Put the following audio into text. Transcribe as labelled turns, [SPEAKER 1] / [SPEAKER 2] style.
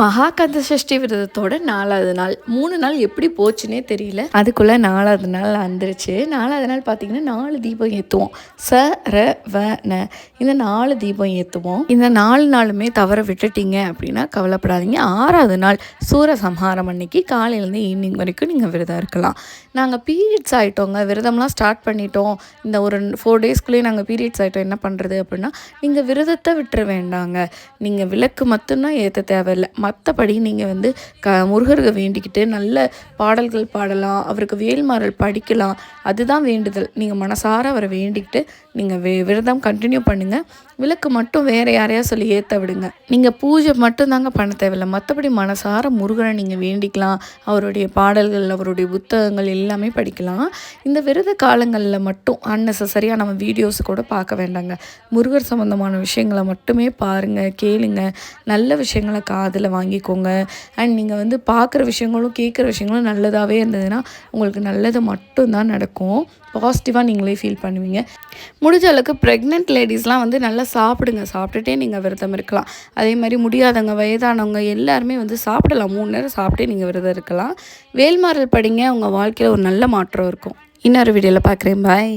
[SPEAKER 1] மகாகந்த சஷ்டி விரதத்தோட நாலாவது நாள். மூணு நாள் எப்படி போச்சுன்னே தெரியல. அதுக்குள்ளே நாலாவது நாள் வந்துருச்சு. நாலாவது நாள் பார்த்தீங்கன்னா நாலு தீபம் ஏற்றுவோம் ச ர வ ந. இந்த நாலு தீபம் ஏற்றுவோம் இந்த நாலு நாளுமே தவற விட்டுட்டீங்க அப்படின்னா கவலைப்படாதீங்க. ஆறாவது நாள் சூர சம்ஹாரம் அன்னைக்கு காலையிலேருந்து ஈவினிங் வரைக்கும் நீங்கள் விரதம் இருக்கலாம். நாங்கள் பீரியட்ஸ் ஆகிட்டோங்க விரதம்லாம் ஸ்டார்ட் பண்ணிட்டோம். இந்த ஒரு ஃபோர் டேஸ்க்குள்ளேயே நாங்கள் பீரியட்ஸ் ஆகிட்டோம் என்ன பண்ணுறது அப்படின்னா நீங்கள் விரதத்தை விட்டுற வேண்டாங்க. நீங்கள் விளக்கு மட்டும்தான் ஏற்ற தேவையில்லை. மற்றபடி நீங்கள் வந்து க முருகருக்கு வேண்டிக்கிட்டு நல்ல பாடல்கள் பாடலாம் அவருக்கு வேல்மாறல் படிக்கலாம் அதுதான் வேண்டுதல். நீங்கள் மனசார அவரை வேண்டிக்கிட்டு நீங்கள் வே விரதம் கண்டினியூ பண்ணுங்கள் விளக்கு மட்டும் வேறு யாரையா சொல்லி ஏற்ற விடுங்க. நீங்கள் பூஜை மட்டும்தாங்க பண்ண தேவையில்லை. மற்றபடி மனசார முருகனை நீங்கள் வேண்டிக்கலாம். அவருடைய பாடல்கள் அவருடைய புத்தகங்கள் எல்லாமே படிக்கலாம். இந்த விரத காலங்களில் மட்டும் அன்னெசரியாக நம்ம வீடியோஸ் கூட பார்க்க வேண்டாங்க. முருகர் சம்மந்தமான விஷயங்களை மட்டுமே பாருங்கள் கேளுங்க. நல்ல விஷயங்களை காதில் வாங்கிக்கோங்க. அண்ட் நீங்கள் வந்து பார்க்குற விஷயங்களும் கேட்குற விஷயங்களும் நல்லதாகவே இருந்ததுன்னா உங்களுக்கு நல்லது மட்டும்தான் நடக்கும். பாசிட்டிவாக நீங்களே ஃபீல் பண்ணுவீங்க. முடிஞ்ச அளவுக்கு ப்ரெக்னென்ட் லேடிஸ்லாம் வந்து நல்லா சாப்பிடுங்க. சாப்பிட்டுட்டே நீங்கள் விரதம் இருக்கலாம். அதே மாதிரி முடியாதவங்க வயதானவங்க எல்லாருமே வந்து சாப்பிடலாம். மூணு நேரம் சாப்பிட்டே நீங்கள் விரதம் இருக்கலாம். வேல்மாறல் படிங்க. உங்கள் வாழ்க்கையில் ஒரு நல்ல மாற்றம் இருக்கும். இன்னொரு வீடியோவில் பார்க்குறேன். பாய்